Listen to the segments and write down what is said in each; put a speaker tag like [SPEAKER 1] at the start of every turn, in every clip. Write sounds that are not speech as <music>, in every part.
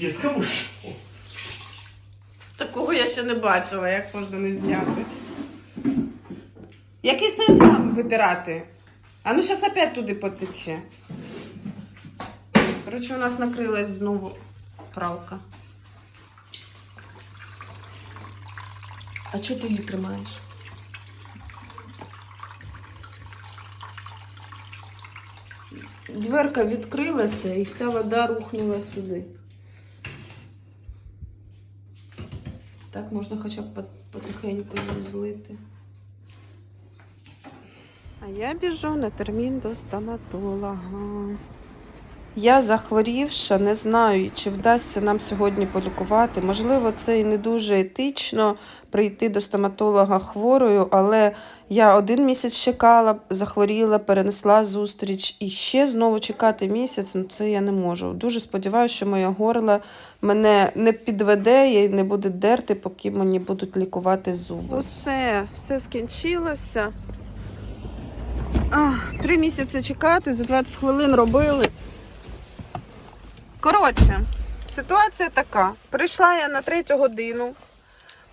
[SPEAKER 1] Пиздец, кому?
[SPEAKER 2] Такого я ще не бачила, як можна не зняти. Який сенс там витирати? А ну зараз опять туди потече. Коротше, у нас накрилась знову пралка. А чого ти її тримаєш? Дверка відкрилася і вся вода рухнула сюди. Так можна хоча б потихеньку її злити. А я біжу на термін до стоматолога. Я захворівша, не знаю, чи вдасться нам сьогодні полікувати. Можливо, це і не дуже етично прийти до стоматолога хворою, але я один місяць чекала, захворіла, перенесла зустріч і ще знову чекати місяць. Ну це я не можу. Дуже сподіваюся, що моє горло мене не підведе і не буде дерти, поки мені будуть лікувати зуби. Усе, все скінчилося. А, три місяці чекати, за 20 хвилин робили. Коротше, ситуація така. Прийшла я на третю годину,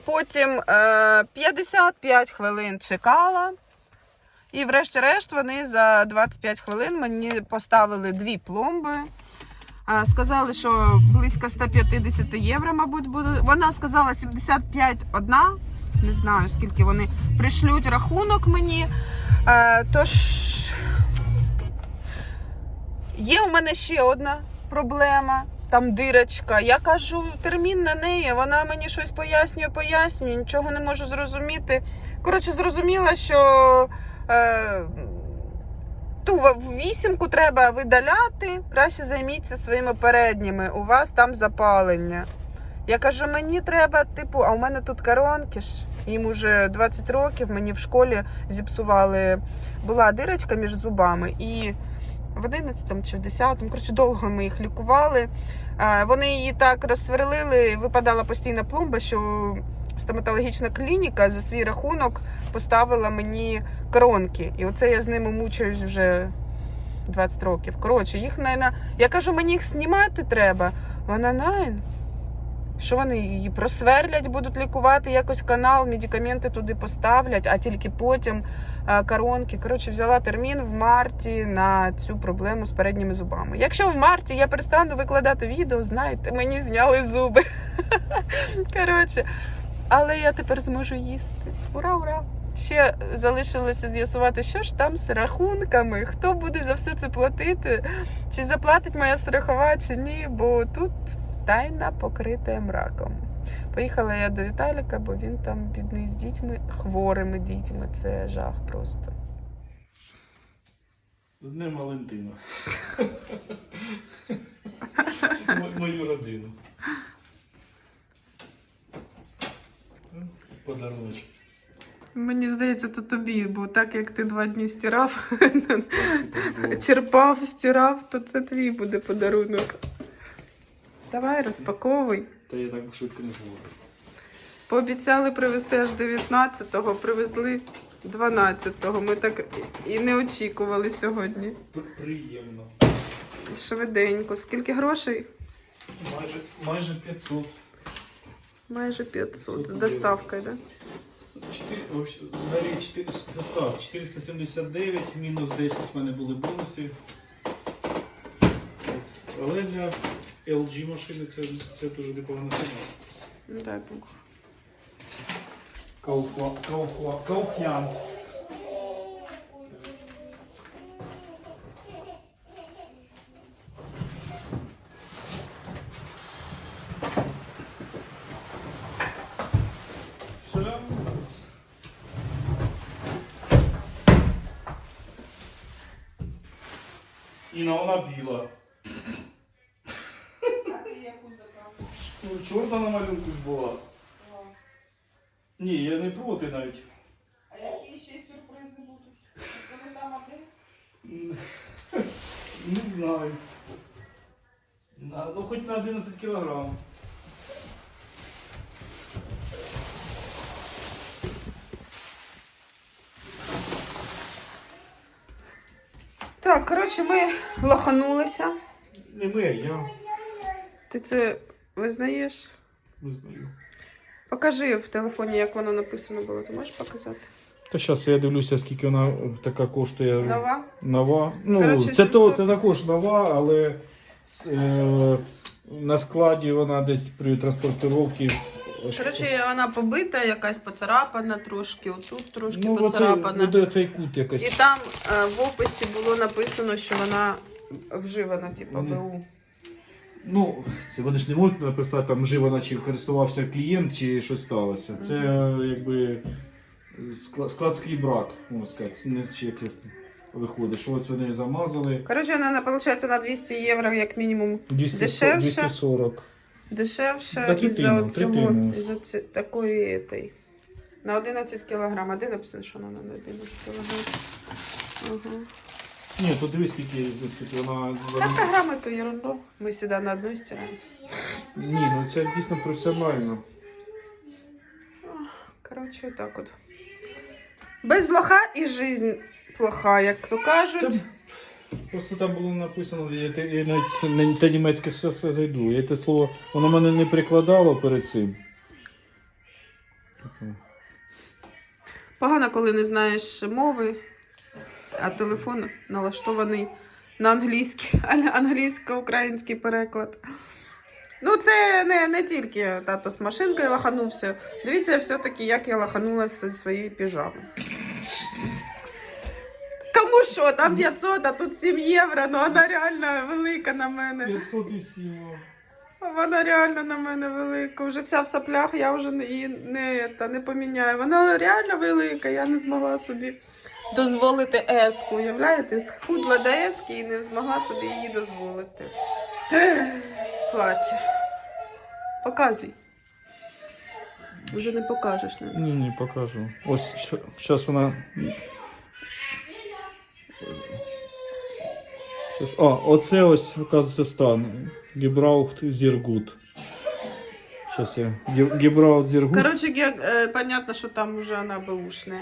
[SPEAKER 2] потім е, 55 хвилин чекала. І врешті-решт вони за 25 хвилин мені поставили дві пломби. Е, Сказали, що близько 150 євро, мабуть, буде. Вона сказала 75 одна. Не знаю, скільки вони пришлють рахунок мені. Е, Тож є у мене ще одна проблема. Там дирочка. Я кажу термін на неї. Вона мені щось пояснює, пояснює, нічого не можу зрозуміти. Коротше, зрозуміла, що е, ту вісімку треба видаляти. Краще займіться своїми передніми. У вас там запалення. Я кажу, мені треба, типу, а у мене тут коронки. Їм уже 20 років, мені в школі зіпсували. Була дирочка між зубами, і в 11 чи в 10, коротше, довго ми їх лікували. Е, Вони її так розсверлили, випадала постійна пломба, що стоматологічна клініка за свій рахунок поставила мені коронки. І оце я з ними мучаюсь вже 20 років. Коротше, їх на я кажу, мені їх знімати треба. Вона найн. Що вони її просверлять, будуть лікувати якось канал, медикаменти туди поставлять, а тільки потім коронки. Коротше, взяла термін в марті на цю проблему з передніми зубами. Якщо в марті я перестану викладати відео, знаєте, мені зняли зуби. <laughs> Коротше, але я тепер зможу їсти. Ура, ура! Ще залишилося з'ясувати, що ж там з рахунками, хто буде за все це платити, чи заплатить моя страхова, чи ні, бо тут тайна покрита мраком. Поїхала я до Віталіка, бо він там бідний з дітьми, хворими дітьми. Це жах просто.
[SPEAKER 1] З Днем Валентина. Мо- Мою родину. Подаруночок.
[SPEAKER 2] Мені здається, то тобі, бо так як ти два дні стирав, черпав, стирав, то це твій буде подарунок. Давай, розпаковуй.
[SPEAKER 1] Та я так швидко не зможу.
[SPEAKER 2] Пообіцяли привезти аж 19-го, привезли 12-го. Ми так і не очікували сьогодні.
[SPEAKER 1] Приємно.
[SPEAKER 2] Швиденько. Скільки грошей?
[SPEAKER 1] Майже, майже 500.
[SPEAKER 2] Майже 500. З доставкою, так? Да?
[SPEAKER 1] 4, вообще, взагалі 4, достав 479, мінус 10 в мене були бонуси. Але для LG машини це, це дуже непогана сигнал.
[SPEAKER 2] Ну, дай Бог.
[SPEAKER 1] Кауфла, кауфла, кауфнян. Все. Інна, вона біла. Ну, чорна малюнку. Ні, я не проти навіть.
[SPEAKER 2] А які ще сюрпризи будуть? Вони там один?
[SPEAKER 1] Не знаю. На, ну хоч на 11 кілограм.
[SPEAKER 2] Так, коротше, ми лоханулися.
[SPEAKER 1] Не ми, а я.
[SPEAKER 2] Ти це Визнаєш?
[SPEAKER 1] Визнаю.
[SPEAKER 2] Покажи в телефоні, як воно написано було. Ти можеш показати?
[SPEAKER 1] Та зараз я дивлюся, скільки вона така коштує.
[SPEAKER 2] Нова?
[SPEAKER 1] Нова. Ну,
[SPEAKER 2] Коротше,
[SPEAKER 1] це, то, це також нова, але е, на складі вона десь при транспортировці.
[SPEAKER 2] Коротше, вона побита, якась поцарапана трошки, отут трошки
[SPEAKER 1] ну, оце,
[SPEAKER 2] поцарапана.
[SPEAKER 1] буде цей кут якось.
[SPEAKER 2] І там е, в описі було написано, що вона вживана, типу. БУ.
[SPEAKER 1] Ну, це вони ж не можуть написати там живо, чи користувався клієнт, чи щось сталося. Це якби скла- складський брак, можна сказати. Не чи якесь виходить, що ось вони замазали.
[SPEAKER 2] Коротше, вона виходить на 200 євро, як мінімум,
[SPEAKER 1] 200,
[SPEAKER 2] Дешевше?
[SPEAKER 1] 240.
[SPEAKER 2] дешевше
[SPEAKER 1] Да,
[SPEAKER 2] із-за цього, із-за такої этой. На 11 кілограм. А де написано, що вона на 11 кілограм? Ага.
[SPEAKER 1] Ні, тут дивись, скільки значить, вона.
[SPEAKER 2] Та програми то ерунду. Ми сюди на одну стираємо.
[SPEAKER 1] Ні, ну це дійсно професіонально.
[SPEAKER 2] Коротше, так от. Без лоха і жизнь плоха, як то кажуть.
[SPEAKER 1] Просто там було написано, я, те- я навіть на те німецьке все, все зайду. Я те слово, воно мене не прикладало перед цим.
[SPEAKER 2] Погано, коли не знаєш мови, а телефон налаштований на англійський, <laughs> а- англійсько-український переклад. Ну, це не, не тільки тато з машинкою лаханувся. Дивіться, все-таки, як я лаханулася зі своєї піжами. Кому що, там 500, а тут 7 євро, ну вона реально велика на мене.
[SPEAKER 1] 507.
[SPEAKER 2] Вона реально на мене велика. Вже вся в соплях, я вже не- її не, та, не поміняю. Вона реально велика, я не змогла собі дозволити еску. Уявляєте, схудла до ески і не змогла собі її дозволити. Плаче. Показуй. Вже не покажеш. Не.
[SPEAKER 1] Ні, ні, покажу. Ось зараз вона. Щас- А, оце ось, оказується, стан. Гібраухт Зіргут. Зараз я. Гі- Гібраухт Зіргут.
[SPEAKER 2] Коротше, е, понятно, що там вже вона беушна.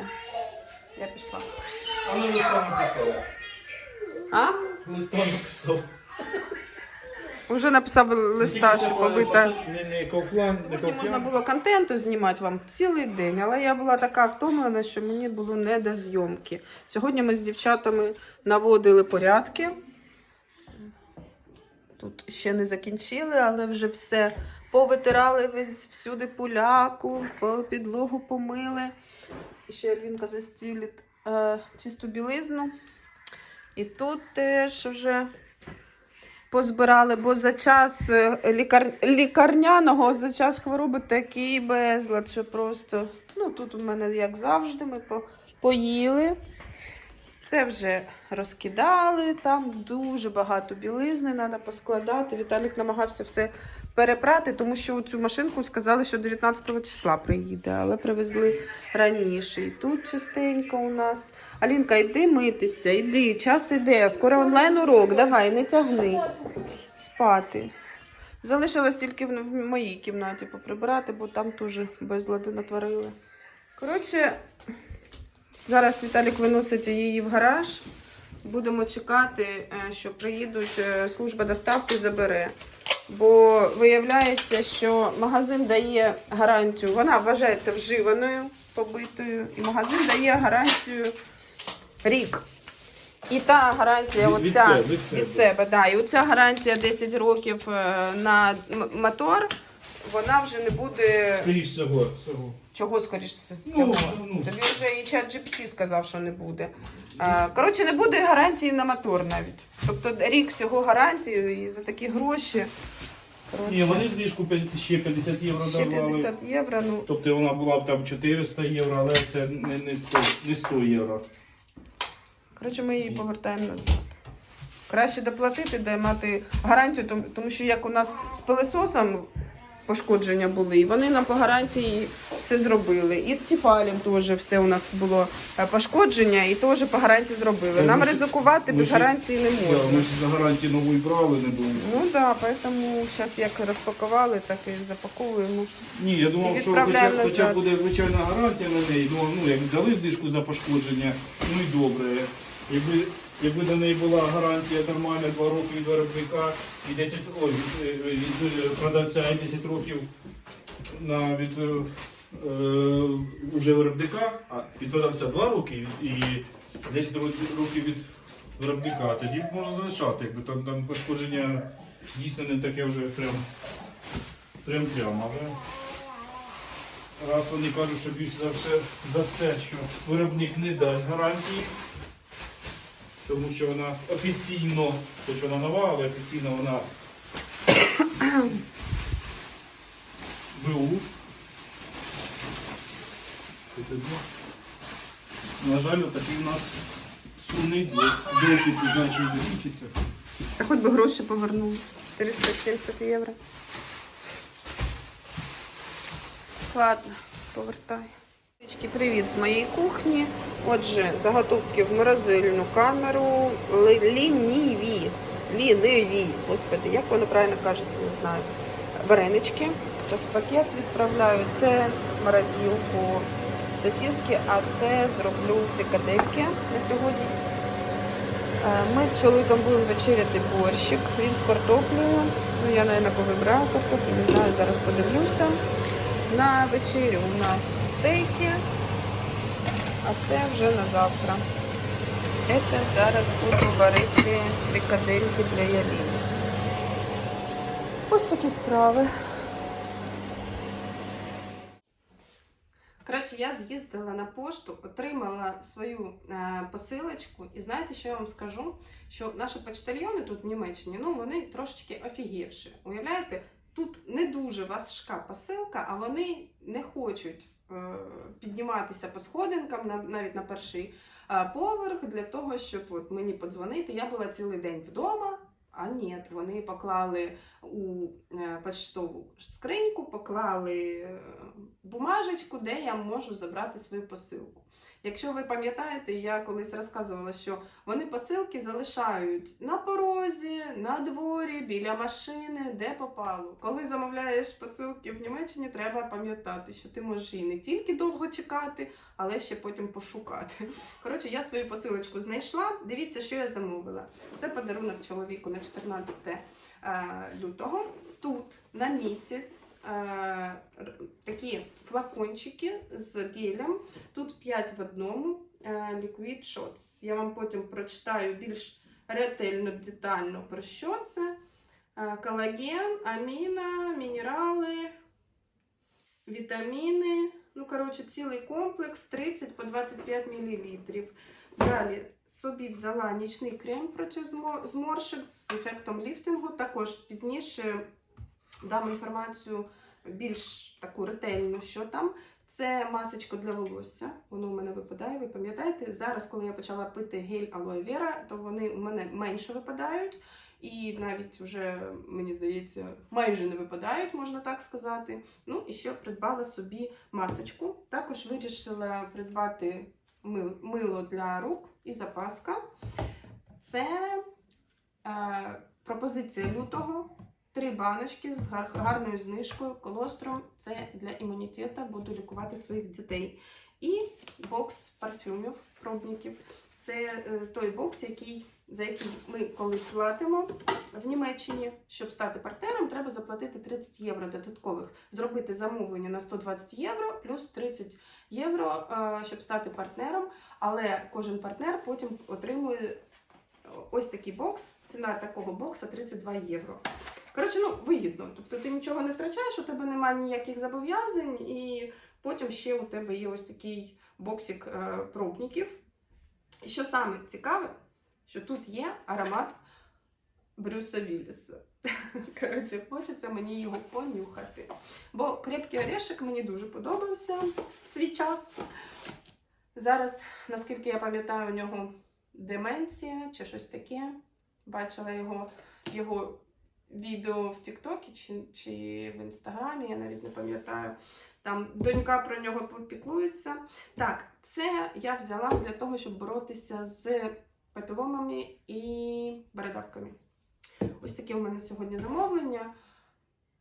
[SPEAKER 2] Я пішла.
[SPEAKER 1] А ну листа написав.
[SPEAKER 2] А?
[SPEAKER 1] Листа написав.
[SPEAKER 2] Вже написав листа, що побита.
[SPEAKER 1] Не, не Кауфлан, не
[SPEAKER 2] Сьогодні можна було контенту знімати вам цілий день, але я була така втомлена, що мені було не до зйомки. Сьогодні ми з дівчатами наводили порядки. Тут ще не закінчили, але вже все повитирали весь всюди пуляку, по підлогу помили. Ще Альвінка застілить е, чисту білизну. І тут теж вже позбирали, бо за час е, лікар... лікарняного, за час хвороби такий безлад, що просто. Ну, тут у мене, як завжди, ми по... поїли. Це вже розкидали, там дуже багато білизни, треба поскладати. Віталік намагався все перепрати, тому що цю машинку сказали, що 19 числа приїде, але привезли раніше. І тут частенько у нас. Алінка, йди митися, йди, час іде, скоро онлайн урок, давай, не тягни. Спати. Залишилось тільки в моїй кімнаті поприбирати, бо там теж безлади натворили. Коротше, зараз Віталік виносить її в гараж. Будемо чекати, е, що приїдуть е, служба доставки забере. Бо виявляється, що магазин дає гарантію, вона вважається вживаною, побитою, і магазин дає гарантію рік. І та гарантія,
[SPEAKER 1] Від- від
[SPEAKER 2] оця,
[SPEAKER 1] від себе.
[SPEAKER 2] від себе, да. І оця гарантія 10 років е, на мотор, вона вже не буде
[SPEAKER 1] Скоріше всього, всього.
[SPEAKER 2] чого скоріш з
[SPEAKER 1] Ну, ну.
[SPEAKER 2] Тобі вже і чат GPT сказав, що не буде. Е, Коротше, не буде гарантії на мотор навіть. Тобто рік всього гарантії і за такі гроші. Коротше,
[SPEAKER 1] Ні, вони знижку п'ять- ще 50 євро
[SPEAKER 2] ще
[SPEAKER 1] давали.
[SPEAKER 2] 50 євро. Ну,
[SPEAKER 1] Тобто вона була б там 400 євро, але це не, не, 100, не 100 євро.
[SPEAKER 2] коротше, ми її повертаємо назад. Краще доплатити, де мати гарантію, тому, тому що як у нас з пилесосом пошкодження були, і вони нам по гарантії все зробили. І з Тіфалем теж все у нас було е, пошкодження, і теж по гарантії зробили. Нам
[SPEAKER 1] ми
[SPEAKER 2] ризикувати
[SPEAKER 1] ми
[SPEAKER 2] без гарантії не
[SPEAKER 1] Да,
[SPEAKER 2] можна.
[SPEAKER 1] ми ж за гарантію нової брали, не думаю.
[SPEAKER 2] Ну так, да, поэтому зараз як розпакували, так і запаковуємо.
[SPEAKER 1] Ні, я думав, що хоча, хоча буде звичайна гарантія на неї. Думав, ну як дали знижку за пошкодження, ну і добре. Якби якби до неї була гарантія нормальна 2 роки від виробника і 10 ой, від, е, е, продавця і 10 років на від е, е, виробника, а від продавця 2 роки і і 10 років від виробника, тоді можна залишати, якби там, там пошкодження дійсно не таке вже прям прям прямо. Але раз вони кажуть, що більш за все, за все, що виробник не дасть гарантії, тому що вона офіційно, хоч вона нова, але офіційно вона БУ. На жаль, такий у нас сумний досвід знаю, закінчиться.
[SPEAKER 3] А хоч би гроші повернули. 470 євро. Ладно, повертай. Привіт з моєї кухні. Отже, заготовки в морозильну камеру лініві. Ліниві. Господи, як воно правильно кажеться, не знаю. Варенички. Зараз пакет відправляю. Це морозилку сосиски, а це зроблю фрикадельки на сьогодні. Е, Ми з чоловіком будемо вечеряти борщик. Він з картоплею. Ну, я, мабуть, повибираю картоплю, не знаю, зараз подивлюся. На вечерю у нас стейки, а це вже на завтра. Це зараз буду варити фрикадельки для яліни. Ось такі справи. Коротше, я з'їздила на пошту, отримала свою е, посилочку, і знаєте, що я вам скажу? Що наші почтальйони тут в Німеччині, ну вони трошечки офігівші. Уявляєте, тут не дуже важка посилка, а вони не хочуть підніматися по сходинкам, на, навіть на перший е, поверх, для того, щоб от мені подзвонити. Я була цілий день вдома. А ні, вони поклали у е, почтову скриньку, поклали е, бумажечку, де я можу забрати свою посилку. Якщо ви пам'ятаєте, я колись розказувала, що вони посилки залишають на порозі, на дворі, біля машини, де попало. Коли замовляєш посилки в Німеччині, треба пам'ятати, що ти можеш її не тільки довго чекати, але ще потім пошукати. <laughs> Коротше, я свою посилочку знайшла. Дивіться, що я замовила. Це подарунок чоловіку на 14 е, лютого. Тут на місяць е, такі флакончики з гелем. Тут 5 в одному е, Liquid Shots. Я вам потім прочитаю більш ретельно, детально про що це. Е, Колаген, аміна, мінерали, вітаміни. Ну, коротше, цілий комплекс 30 по 25 мл. Далі собі взяла нічний крем проти змо- зморшок з ефектом ліфтингу. Також пізніше дам інформацію більш таку ретельну, що там. Це масочка для волосся. Воно у мене випадає. Ви пам'ятаєте? Зараз, коли я почала пити гель алоe вера, то вони у мене менше випадають. І навіть вже, мені здається, майже не випадають, можна так сказати. Ну і ще придбала собі масочку. Також вирішила придбати мило для рук і запаска. Це е, пропозиція лютого. Три баночки з гар- гарною знижкою, колостром. Це для імунітету, буду лікувати своїх дітей. І бокс парфюмів, пробників. Це е, той бокс, який, за який ми коли платимо в Німеччині. Щоб стати партнером, треба заплатити 30 євро додаткових. Зробити замовлення на 120 євро плюс 30 євро, е, щоб стати партнером. Але кожен партнер потім отримує ось такий бокс. Ціна такого бокса 32 євро. Коротше, ну вигідно. Тобто ти нічого не втрачаєш, у тебе немає ніяких зобов'язань, і потім ще у тебе є ось такий боксик е, пробників. І що саме цікаве, що тут є аромат Брюса Вілліса. Коротше, хочеться мені його понюхати. Бо крепкий орешек мені дуже подобався в свій час. Зараз, наскільки я пам'ятаю, у нього деменція чи щось таке. Бачила його, його відео в Тіктокі чи, чи в Інстаграмі, я навіть не пам'ятаю. Там донька про нього піклується. Так, це я взяла для того, щоб боротися з папіломами і бородавками. Ось таке у мене сьогодні замовлення.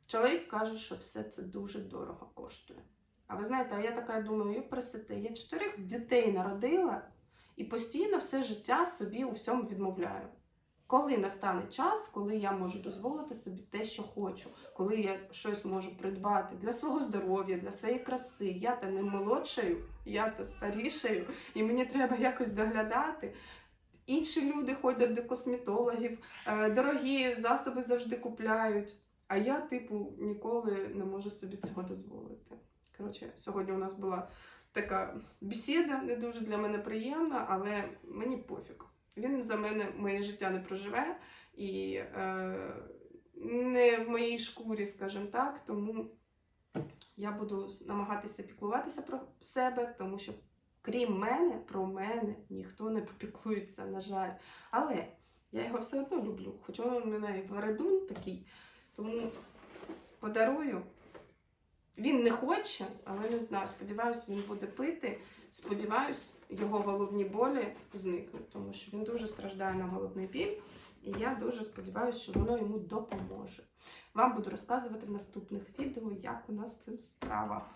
[SPEAKER 3] Чоловік каже, що все це дуже дорого коштує. А ви знаєте, а я така думаю, я просите, я чотирьох дітей народила,
[SPEAKER 2] І постійно все життя собі у всьому відмовляю. Коли настане час, коли я можу дозволити собі те, що хочу, коли я щось можу придбати для свого здоров'я, для своєї краси, я та не молодшаю, я та старішаю, і мені треба якось доглядати. Інші люди ходять до косметологів, е, дорогі засоби завжди купляють. А я, типу, ніколи не можу собі цього дозволити. Коротше, сьогодні у нас була така бесіда, не дуже для мене приємна, але мені пофіг. Він за мене моє життя не проживе і е, не в моїй шкурі, скажімо так. Тому я буду намагатися піклуватися про себе, тому що крім мене, про мене ніхто не попіклується, на жаль. Але я його все одно люблю, хоч він мене і вередун такий, тому подарую. Він не хоче, але не знаю. Сподіваюсь, він буде пити. Сподіваюсь, його головні болі зникнуть, тому що він дуже страждає на головний біль, і я дуже сподіваюся, що воно йому допоможе. Вам буду розказувати в наступних відео, як у нас з цим справа.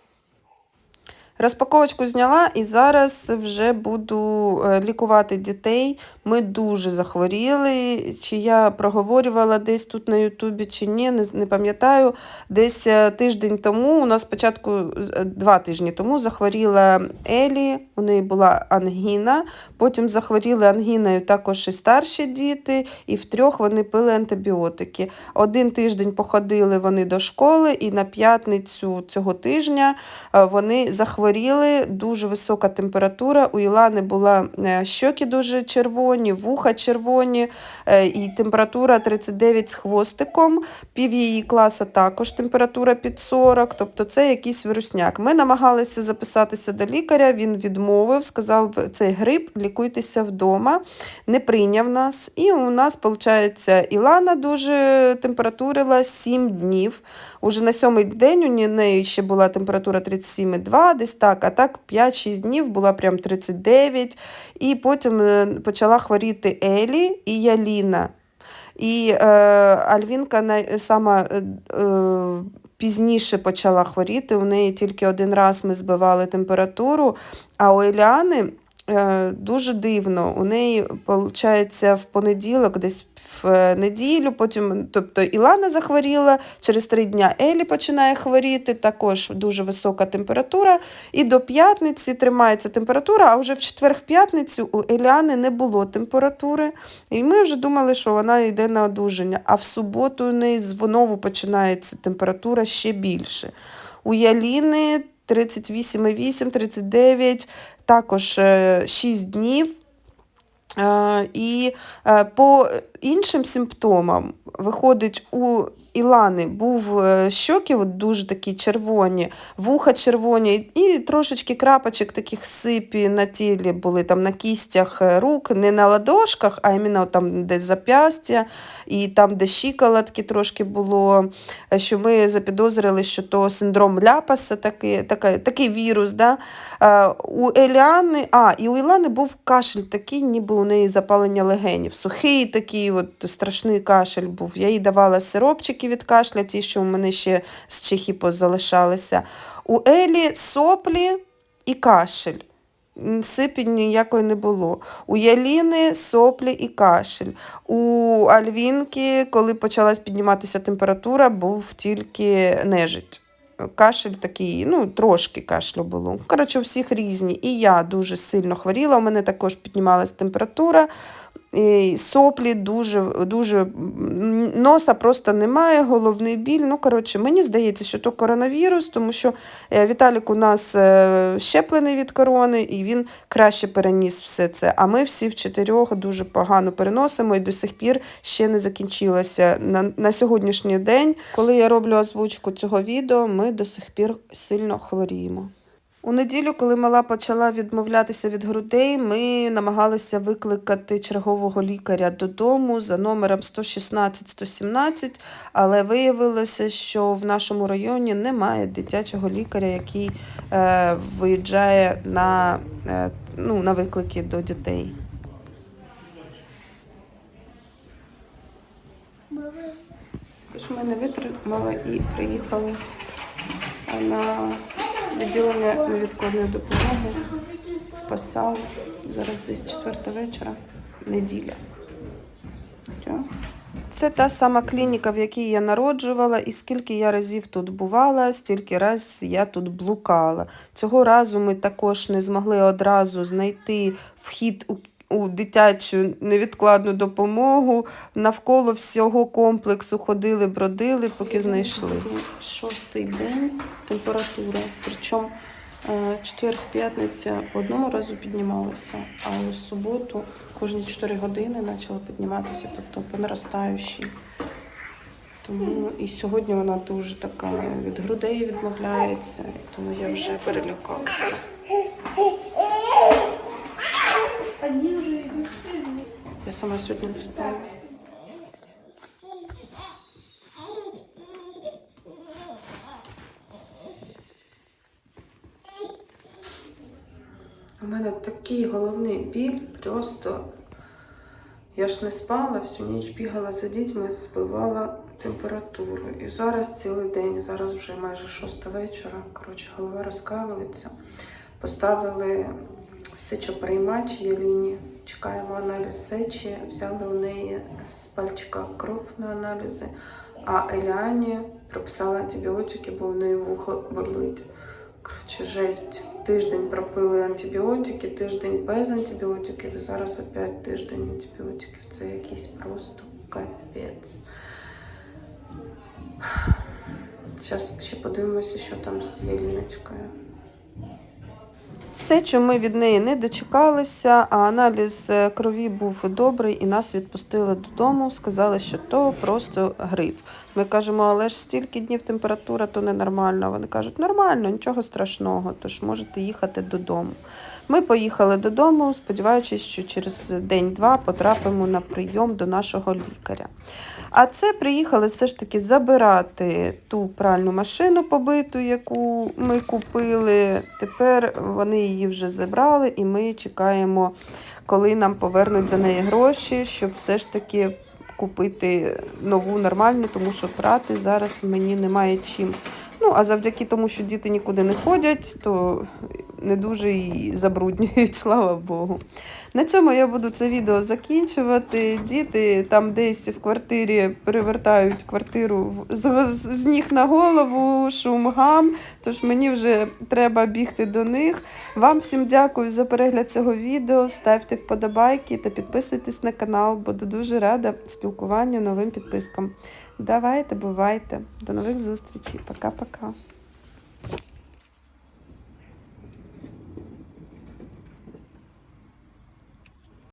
[SPEAKER 2] Розпаковочку зняла і зараз вже буду е, лікувати дітей. Ми дуже захворіли. Чи я проговорювала десь тут на Ютубі, чи ні, не, не пам'ятаю. Десь е, тиждень тому, у нас спочатку е, два тижні тому захворіла Елі, у неї була ангіна. Потім захворіли ангіною також і старші діти, і втрьох вони пили антибіотики. Один тиждень походили вони до школи, і на п'ятницю цього тижня вони захворіли, дуже висока температура. У Ілани була е, щоки дуже червоні, вуха червоні, е, і температура 39 з хвостиком. Пів її класа також температура під 40, тобто це якийсь вірусняк. Ми намагалися записатися до лікаря, він відмовив, сказав, цей грип, лікуйтеся вдома, не прийняв нас. І у нас, виходить, Ілана дуже температурила 7 днів. Уже на сьомий день у неї ще була температура 37,2, десь так, а так 5-6 днів була прям 39. І потім е, почала хворіти Елі і Яліна. І е, Альвінка най, сама е, е, пізніше почала хворіти. У неї тільки один раз ми збивали температуру, а у Еліани дуже дивно. У неї, виходить, в понеділок, десь в е, неділю, потім, тобто Ілана захворіла, через три дня Елі починає хворіти, також дуже висока температура. І до п'ятниці тримається температура, а вже в четвер в п'ятницю у Еліани не було температури. І ми вже думали, що вона йде на одужання. А в суботу у неї знову починається температура ще більше. У Яліни 38,8, 39, також 6 днів. Е, І е, по іншим симптомам виходить у Ілани був е, щоки от дуже такі червоні, вуха червоні, і трошечки крапочок таких сипі на тілі були там на кістях е, рук, не на ладошках, а іменно там, де зап'ястя, і там, де щиколотки трошки було. е, Що ми запідозрили, що то синдром ляпаса, такий, такий, такий вірус. Да? У Еліани, а, і у Ілани був кашель такий, ніби у неї запалення легенів. Сухий такий от, страшний кашель був. Я їй давала сиропчики від кашля, ті, що у мене ще з Чехії позалишалися. У Елі соплі і кашель. Сипінь ніякої не було. У Яліни соплі і кашель. У Альвінки, коли почалась підніматися температура, був тільки нежить. Кашель такий, ну, трошки кашлю було. Коротше, у всіх різні. І я дуже сильно хворіла, у мене також піднімалась температура. І соплі дуже, дуже носа просто немає, головний біль. Ну, коротше, мені здається, що то коронавірус, тому що е, Віталік у нас е, щеплений від корони, і він краще переніс все це. А ми всі в чотирьох дуже погано переносимо і до сих пір ще не закінчилося. На, на сьогоднішній день, коли я роблю озвучку цього відео, ми до сих пір сильно хворіємо. У неділю, коли мала почала відмовлятися від грудей, ми намагалися викликати чергового лікаря додому за номером 116-117, але виявилося, що в нашому районі немає дитячого лікаря, який е, виїжджає на, е, ну, на виклики до дітей. Тож ми не витримали і приїхали на відділення невідкладної допомоги. Пасав. Зараз десь четверта вечора, неділя. Це та сама клініка, в якій я народжувала, і скільки я разів тут бувала, стільки раз я тут блукала. Цього разу ми також не змогли одразу знайти вхід у, у дитячу невідкладну допомогу. Навколо всього комплексу ходили, бродили, поки знайшли. Шостий день температура. Причому е, четвер, п'ятниця по одному разу піднімалася, а у суботу кожні 4 години почала підніматися, тобто по наростаючій. Тому і сьогодні вона дуже така від грудей відмовляється, тому я вже перелякалася.
[SPEAKER 3] Одни уже идут.
[SPEAKER 2] Я сама сьогодні не спала. У мене такий головний біль, просто я ж не спала, всю ніч бігала за дітьми, збивала температуру. І зараз цілий день, зараз вже майже шоста вечора. Коротше, голова розкалується. Поставили сечоприймач Єліні. Чекаємо аналіз сечі. Взяли у неї з пальчика кров на аналізи. А Еліані прописали антибіотики, бо в неї вухо болить. Коротше, жесть. Тиждень пропили антибіотики, тиждень без антибіотиків, і зараз опять тиждень антибіотиків. Це якийсь просто капець. Зараз ще подивимося, що там з Єліночкою. Сечу ми від неї не дочекалися, а аналіз е, крові був добрий і нас відпустили додому. Сказали, що то просто грип. Ми кажемо, але ж стільки днів температура, то ненормально. Вони кажуть, нормально, нічого страшного, тож можете їхати додому. Ми поїхали додому, сподіваючись, що через день-два потрапимо на прийом до нашого лікаря. А це приїхали все ж таки забирати ту пральну машину побиту, яку ми купили. Тепер вони її вже забрали, і ми чекаємо, коли нам повернуть за неї гроші, щоб все ж таки купити нову нормальну, тому що прати зараз мені немає чим. Ну, а завдяки тому, що діти нікуди не ходять, то не дуже і забруднюють, <laughs> слава Богу. На цьому я буду це відео закінчувати. Діти там десь в квартирі перевертають квартиру з, з, ніг на голову, шум гам. Тож мені вже треба бігти до них. Вам всім дякую за перегляд цього відео. Ставте вподобайки та підписуйтесь на канал. Буду дуже рада спілкуванню новим підпискам. Давайте, бувайте. До нових зустрічей. Пока-пока.